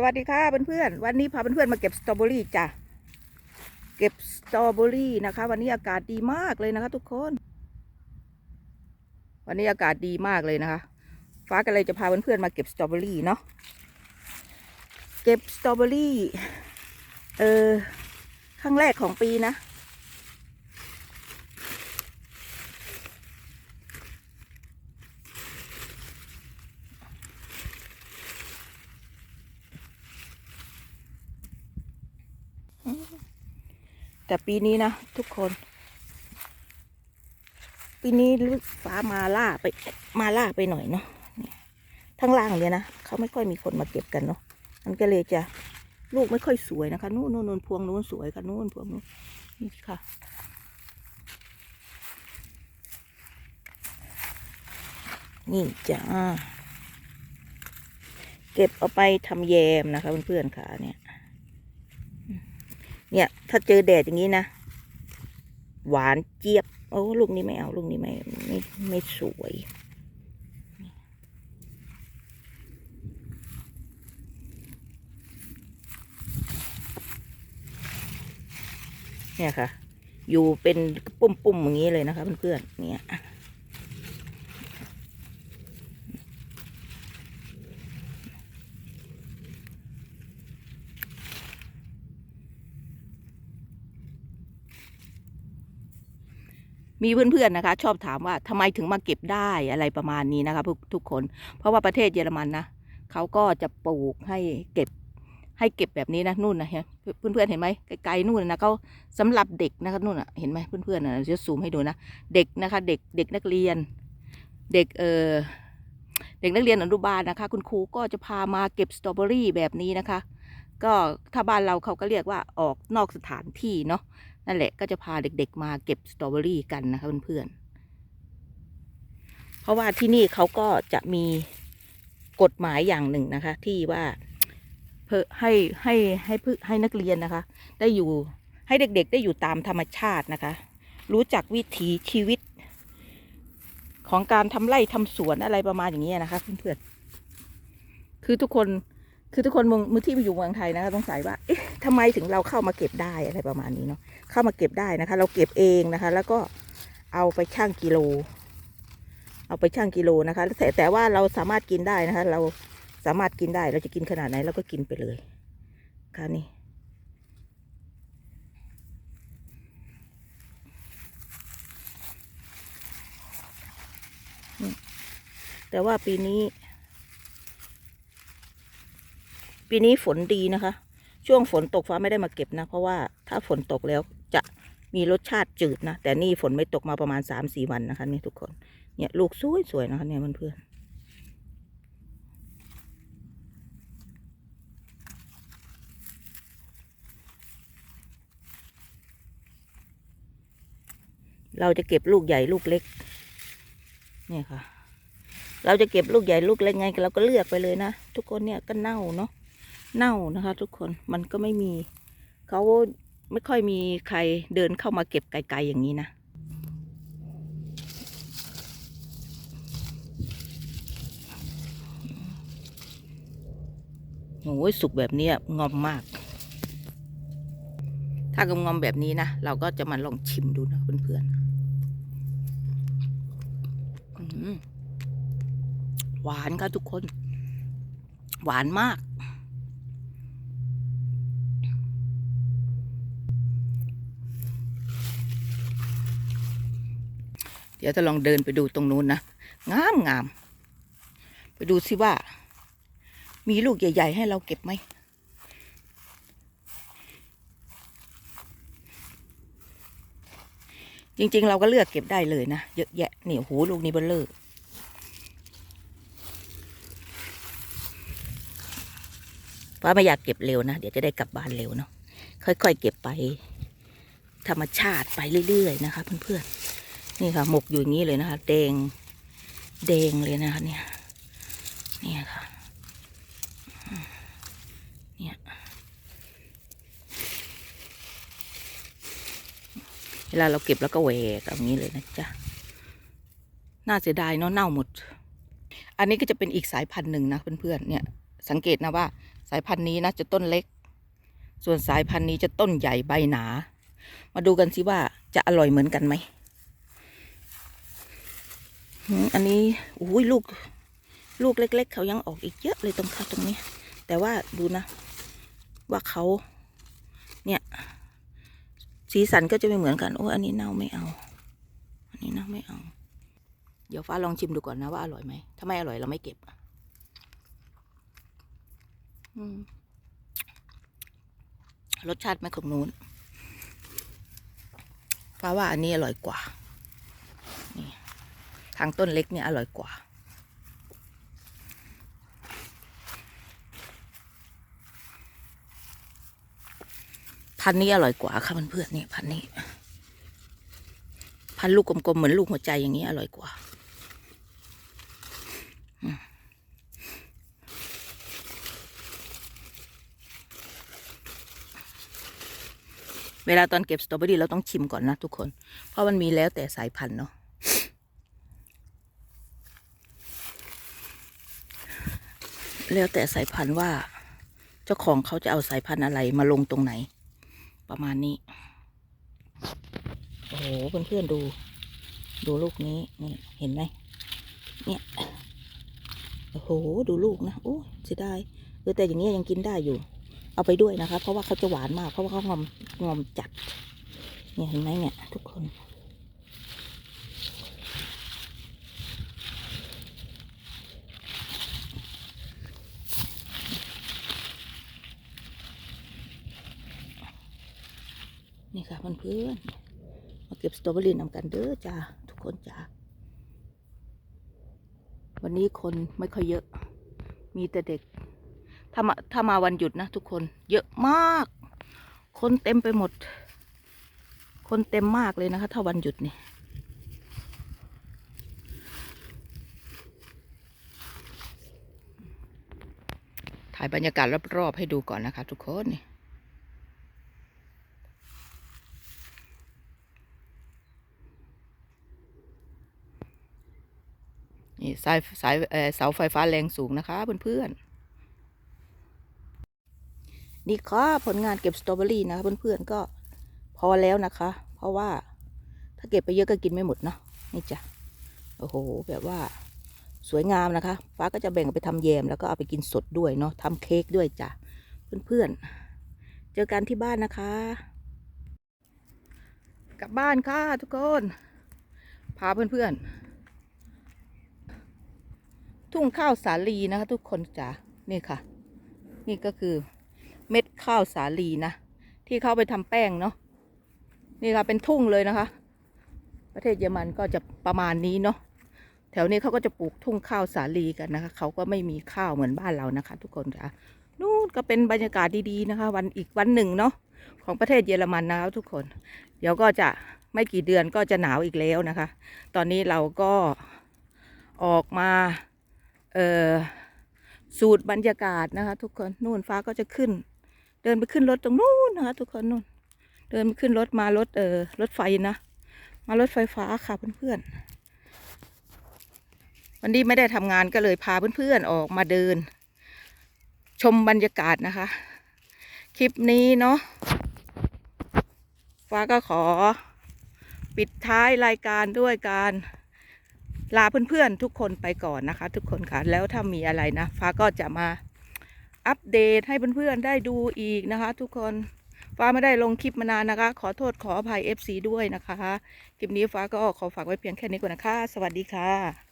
สวัสดีค่ะเพื่อนๆวันนี้พาเพื่อนๆมาเก็บสตรอเบอรี่จ้ะเก็บสตรอเบอรี่นะคะ วันนี้อากาศดีมากเลยนะคะ ทุกคน วันนี้อากาศดีมากเลยนะคะ ฟ้ากันเลยจะพาเพื่อนๆมาเก็บสตรอเบอรี่เนาะเก็บสตรอเบอรี่เออครั้งแรกของปีนะ แต่ปีนี้นะทุกคน ปีนี้รู้สึกฟ้ามาล่าไปมาล่าไปหน่อยเนาะทั้งล่างเลยนะเขาไม่ค่อยมีคนมาเก็บกันเนาะมันก็เลยจะลูกไม่ค่อยสวยนะคะนู่นนู่นนู่นพวงนู้นสวยค่ะนู่นพวงนู้นนี่ค่ะ นี่จ้าเก็บเอาไปทำแยมนะคะเพื่อนๆค่ะเนี่ย เนี่ย ถ้าเจอแดดอย่างนี้นะ หวานเจี๊ยบ โอ้ลูกนี้ไม่เอา ลูกนี้ไม่ไม่ไม่สวย เนี่ยค่ะ อยู่เป็นปุ่มๆอย่างนี้เลยนะคะเพื่อนๆเนี่ย มีเพื่อนๆนะคะ ชอบถามว่าทำไมถึงมาเก็บได้อะไรประมาณนี้นะคะทุกทุกคน เพราะว่าประเทศเยอรมันนะเขาก็จะปลูกให้เก็บให้เก็บแบบนี้นะนู่นนะเห็นเพื่อนๆเห็นไหมไกลๆนู่นนะเขาสำหรับเด็กนะคะนู่นอะเห็นไหมเพื่อนๆนะจะซูมให้ดูนะเด็กนะคะเด็กเด็กนักเรียน เด็กเออเด็กนักเรียนอนุบาลนะคะ คุณครูก็จะพามาเก็บสตรอเบอรี่แบบนี้นะคะ ก็ถ้าบ้านเราเขาก็เรียกว่าออกนอกสถานที่เนาะ นั่นแหละก็จะพาเด็กๆมาเก็บสตรอเบอรี่กันนะคะเพื่อนๆ เพราะว่าที่นี่เขาก็จะมีกฎหมายอย่างหนึ่งนะคะ ที่ว่าเพื่อให้ให้ให้เพื่อให้นักเรียนนะคะ ได้อยู่ให้เด็กๆ ได้อยู่ตามธรรมชาตินะคะ รู้จักวิถีชีวิต ของการทำไร่ทำสวนอะไรประมาณอย่างนี้นะคะเพื่อนๆคือทุกคน คือทุกคนมืองมือที่มาอยู่เมืองไทยนะคะต้องสงสัยว่า เอ๊ะทำไมถึงเราเข้ามาเก็บได้อะไรประมาณนี้เนาะ เข้ามาเก็บได้นะคะ เราเก็บเองนะคะ แล้วก็เอาไปชั่งกิโล เอาไปชั่งกิโลนะคะ แต่แต่ว่าเราสามารถกินได้นะคะ เราสามารถกินได้ เราจะกินขนาดไหนเราก็กินไปเลย ค่ะนี่แต่ว่าปีนี้ ปีนี้ฝนดีนะคะ ช่วงฝนตกฟ้าไม่ได้มาเก็บนะ เพราะว่าถ้าฝนตกแล้วจะมีรสชาติจืดนะ แต่นี่ฝนไม่ตกมาประมาณสามสี่วันนะคะนี่ทุกคน เนี่ยลูกสวยสวยนะคะเนี่ยเพื่อนเราจะเก็บลูกใหญ่ลูกเล็ก เนี่ยค่ะ เราจะเก็บลูกใหญ่ลูกเล็กไงเราก็เลือกไปเลยนะ ทุกคนเนี่ยก็เน่าเนาะ เน่านะคะ ทุกคนมันก็ไม่มีเขาไม่ค่อยมีใครเดินเข้ามาเก็บไกลๆอย่างนี้นะโอ้ยสุกแบบนี้งอมมาก ถ้ากงอมแบบนี้นะ เราก็จะมาลองชิมดูนะเพื่อนๆหวานค่ะทุกคน หวานมาก เดี๋ยวจะลองเดินไปดูตรงนู้นนะ งามงาม ไปดูสิว่า มีลูกใหญ่ ๆ ให้เราเก็บไหม จริง ๆ เราก็เลือกเก็บได้เลยนะ เยอะแยะนี่โอ้โหลูกนี้เบลเลอร์ฟ้าไม่อยากเก็บเร็วนะ เดี๋ยวจะได้กลับบ้านเร็วเนาะค่อย ๆ เก็บไป ธรรมชาติไปเรื่อย ๆ นะคะเพื่อน ๆ นี่ค่ะหมกอยู่อย่างนี้เลยนะคะแดงแดงเลยนะคะเนี่ยเนี่ยค่ะเนี่ยเวลาเราเก็บแล้วก็แหวกอย่างนี้เลยนะจ๊ะน่าเสียดายเนาะเน่าหมด อันนี้ก็จะเป็นอีกสายพันธุ์หนึ่งนะเพื่อนๆเนี่ย สังเกตนะว่า สายพันธุ์นี้นะจะต้นเล็ก ส่วนสายพันธุ์นี้จะต้นใหญ่ใบหนา มาดูกันสิว่าจะอร่อยเหมือนกันไหม อันนี้อุ้ยลูก ลูกเล็ก ๆ เขายังออกอีกเยอะเลยตรงข้าตรงนี้ แต่ว่าดูนะ ว่าเขา เนี่ย สีสันก็จะไม่เหมือนกันโอ้อันนี้เน่าไม่เอา อันนี้เน่าไม่เอา เดี๋ยวฟ้าลองชิมดูก่อนนะว่าอร่อยไหมถ้าไม่อร่อยเราไม่เก็บรสชาติไม่ของนู้นฟ้าว่าอันนี้อร่อยกว่า ทางต้นเล็กเนี่ยอร่อยกว่า พันนี้อร่อยกว่าค่ะเพื่อนๆนี่พันนี้ พันลูกกลมๆเหมือนลูกหัวใจอย่างนี้อร่อยกว่าเวลาตอนเก็บสตรอเบอรี่เราต้องชิมก่อนนะทุกคน เพราะมันมีแล้วแต่สายพันธุ์เนาะ แล้วแต่สายพันธุ์ว่า เจ้าของเขาจะเอาสายพันธุ์อะไรมาลงตรงไหน ประมาณนี้ โอ้โหเพื่อนๆดู ดูลูกนี้นี่เห็นไหมเนี่ยโอ้โหดูลูกนะโอ้เสียดายเออแต่อย่างนี้ยยังกินได้อยู่ เอาไปด้วยนะคะ เพราะว่าเขาจะหวานมาก เพราะว่าเขางอมงอมจัดเนี่ยเห็นไหมเนี่ย ทุกคน นี่ค่ะเพื่อนมาเก็บสตรอเบอรี่นำกันเด้อจ้าทุกคนจ้าวันนี้คนไม่ค่อยเยอะ มีแต่เด็ก ถ้ามาถ้ามาวันหยุดนะทุกคน เยอะมาก คนเต็มไปหมด คนเต็มมากเลยนะคะ ถ้าวันหยุดนี่ถ่ายบรรยากาศรอบๆให้ดูก่อนนะคะ ทุกคนนี่ นี่ สายสายเสาไฟฟ้าแรงสูงนะคะเพื่อนๆนี่ค่ะผลงานเก็บสตรอเบอรี่นะคะเพื่อนๆก็พอแล้วนะคะ เพราะว่าถ้าเก็บไปเยอะก็กินไม่หมดเนาะนี่จ้ะโอ้โห แบบว่าสวยงามนะคะฟ้าก็จะแบ่งไปทำแยมแล้วก็เอาไปกินสดด้วยเนาะทำเค้กด้วยจ้ะเพื่อนๆ เจอกันที่บ้านนะคะ กลับบ้านค่ะทุกคน พาเพื่อนๆ ทุ่งข้าวสาลีนะคะ ทุกคนจ้ะนี่ค่ะ นี่ก็คือเม็ดข้าวสาลีนะ ที่เขาไปทำแป้งเนาะนี่ค่ะเป็นทุ่งเลยนะคะ ประเทศเยอรมันก็จะประมาณนี้เนาะแถวนี้เขาก็จะปลูกทุ่งข้าวสาลีกันนะคะเขาก็ไม่มีข้าวเหมือนบ้านเรานะคะ ทุกคนจ้ะนู่นก็เป็นบรรยากาศดีๆนะคะ วันอีกวันหนึ่งเนาะของประเทศเยอรมันนะคะทุกคน เดี๋ยวก็จะไม่กี่เดือนก็จะหนาวอีกแล้วนะคะ ตอนนี้เราก็ออกมา สูตรบรรยากาศนะคะ ทุกคนนู่นฟ้าก็จะขึ้น เดินไปขึ้นรถตรงนู้นนะคะ ทุกคนนู่น เดินไปขึ้นรถมารถเอ่อรถไฟนะ มารถไฟฟ้าค่ะเพื่อนๆวันนี้ไม่ได้ทำงานก็เลยพาเพื่อนๆออกมาเดิน ชมบรรยากาศนะคะ คลิปนี้เนาะฟ้าก็ขอ ปิดท้ายรายการด้วยการ ลาเพื่อนๆทุกคนไปก่อนนะคะ ทุกคนค่ะแล้วถ้ามีอะไรนะ ฟ้าก็จะมาอัปเดตให้เพื่อนๆได้ดูอีกนะคะ ทุกคนฟ้าไม่ได้ลงคลิปมานานนะคะ ขอโทษขออภัย FC ด้วยนะคะ คลิปนี้ฟ้าก็ขอฝากไว้เพียงแค่นี้ก่อนนะคะ สวัสดีค่ะ